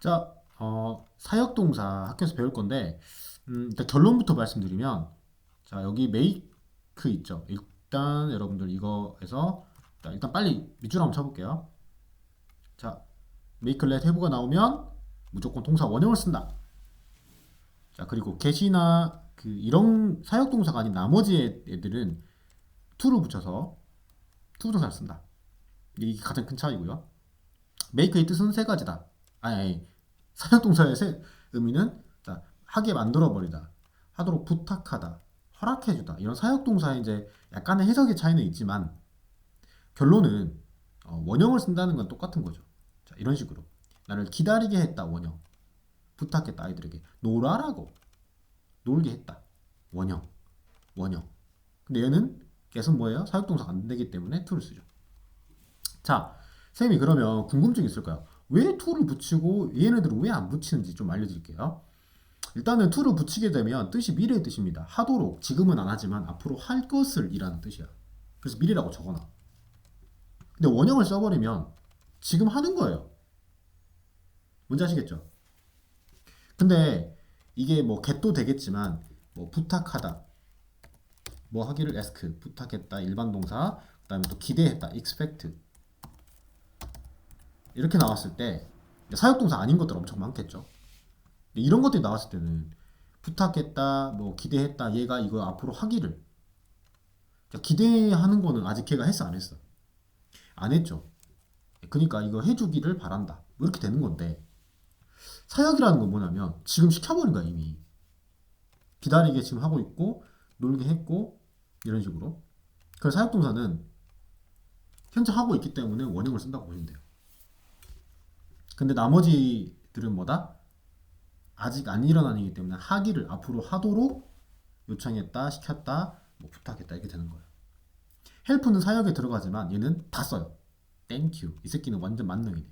자, 어, 사역동사 학교에서 배울 건데, 음, 일단 결론부터 말씀드리면, 자, 여기 메이크 있죠. 일단 여러분들 이거에서, 자, 일단 빨리 밑줄 한번 쳐볼게요. 자, make, let, have가 나오면 무조건 동사 원형을 쓴다. 자, 그리고 get이나 그 이런 사역동사가 아닌 나머지 애들은 to를 붙여서 to 동사를 쓴다. 이게 가장 큰 차이고요. make의 뜻은 세 가지다. 아니, 아니 사역동사의 세 의미는 자, 하게 만들어 버리다, 하도록 부탁하다, 허락해 주다 이런 사역동사의 이제 약간의 해석의 차이는 있지만 결론은 어, 원형을 쓴다는 건 똑같은 거죠. 자, 이런 식으로 나를 기다리게 했다 원형, 부탁했다 아이들에게 놀아라고 놀게 했다 원형, 원형. 근데 얘는 계속 뭐예요? 사역동사가 안 되기 때문에 to를 쓰죠. 자, 쌤이 그러면 궁금증이 있을까요? 왜 to를 붙이고 얘네들은 왜 안 붙이는지 좀 알려드릴게요. 일단은 to를 붙이게 되면 뜻이 미래의 뜻입니다. 하도록 지금은 안 하지만 앞으로 할 것을 이라는 뜻이야. 그래서 미래라고 적어놔. 근데 원형을 써버리면 지금 하는 거예요. 뭔지 아시겠죠? 근데 이게 뭐 get도 되겠지만 뭐 부탁하다, 뭐 하기를 ask, 부탁했다 일반 동사, 그다음에 또 기대했다 expect 이렇게 나왔을 때 사역동사 아닌 것들 엄청 많겠죠. 이런 것들이 나왔을 때는 부탁했다, 뭐 기대했다, 얘가 이거 앞으로 하기를 자, 기대하는 거는 아직 걔가 했어 안 했어? 안 했죠. 그러니까 이거 해주기를 바란다. 뭐 이렇게 되는 건데 사역이라는 건 뭐냐면 지금 시켜버린 거야 이미 기다리게 지금 하고 있고 놀게 했고 이런 식으로 그래서 사역동사는 현재 하고 있기 때문에 원형을 쓴다고 보시면 돼요. 근데 나머지들은 뭐다? 아직 안 일어난 일이기 때문에 하기를 앞으로 하도록 요청했다, 시켰다, 뭐 부탁했다 이렇게 되는 거예요. 헬프는 사역에 들어가지만 얘는 다 써요. 땡큐. 이 새끼는 완전 만능이네.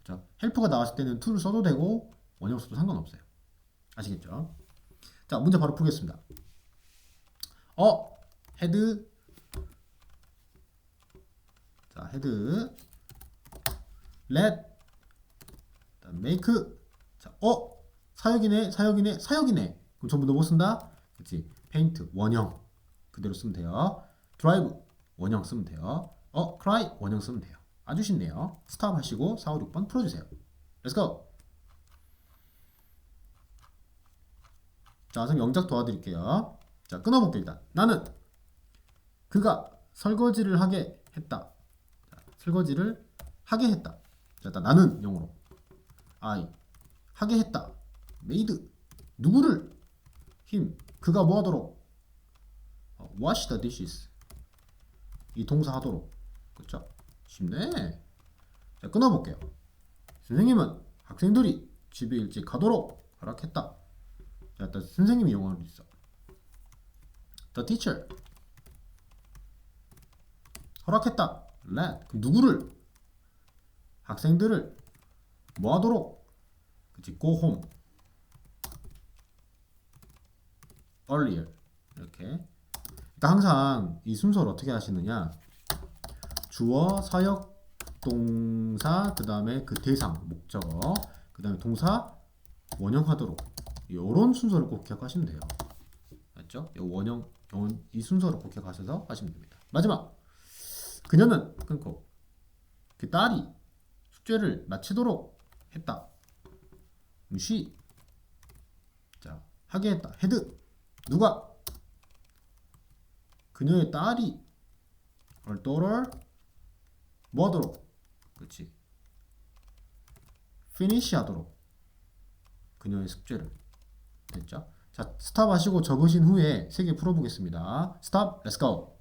그죠? 헬프가 나왔을 때는 to를 써도 되고 원형 써도 상관없어요. 아시겠죠? 자, 문제 바로 풀겠습니다. 어, 헤드 자, 헤드 let make 자, 어? 사역이네 사역이네 사역이네. 그럼 전부 다못 쓴다? 그렇지 paint 원형. 그대로 쓰면 돼요. drive 원형 쓰면 돼요. 어 cry 원형 쓰면 돼요. 아주 쉽네요. 스탑 하시고 4, 5, 6번 풀어주세요. Let's go. 자 선생님 영작 도와드릴게요. 자 끊어볼게요 일단. 나는 그가 설거지를 하게 했다. 자, 설거지를 하게 했다. 자, 일단 나는 영어로 I 하게 했다. made 누구를 him 그가 뭐 하도록 어, wash the dishes 이 동사 하도록 그쵸? 쉽네. 자 끊어볼게요. 선생님은 학생들이 집에 일찍 가도록 허락했다. 자 일단 선생님이 영어로 있어. The teacher 허락했다. let 그럼 누구를 학생들을 뭐 하도록? 그치 go home. earlier. 이렇게. 그러니까 항상 이 순서를 어떻게 하시느냐? 주어 사역 동사 그 다음에 그 대상 목적어 그 다음에 동사 원형하도록. 이런 순서를 꼭 기억하시면 돼요. 맞죠? 이 원형 요- 이 순서를 꼭 기억하셔서 하시면 됩니다. 마지막! 그녀는 끊고 그 딸이 숙제를 마치도록 했다. she 자 하게 했다. 헤드 누가 그녀의 딸이 her daughter 뭐하도록 그렇지 finish 하도록 그녀의 숙제를 됐죠? 자 스탑 하시고 적으신 후에 세 개 풀어보겠습니다. 스탑, go.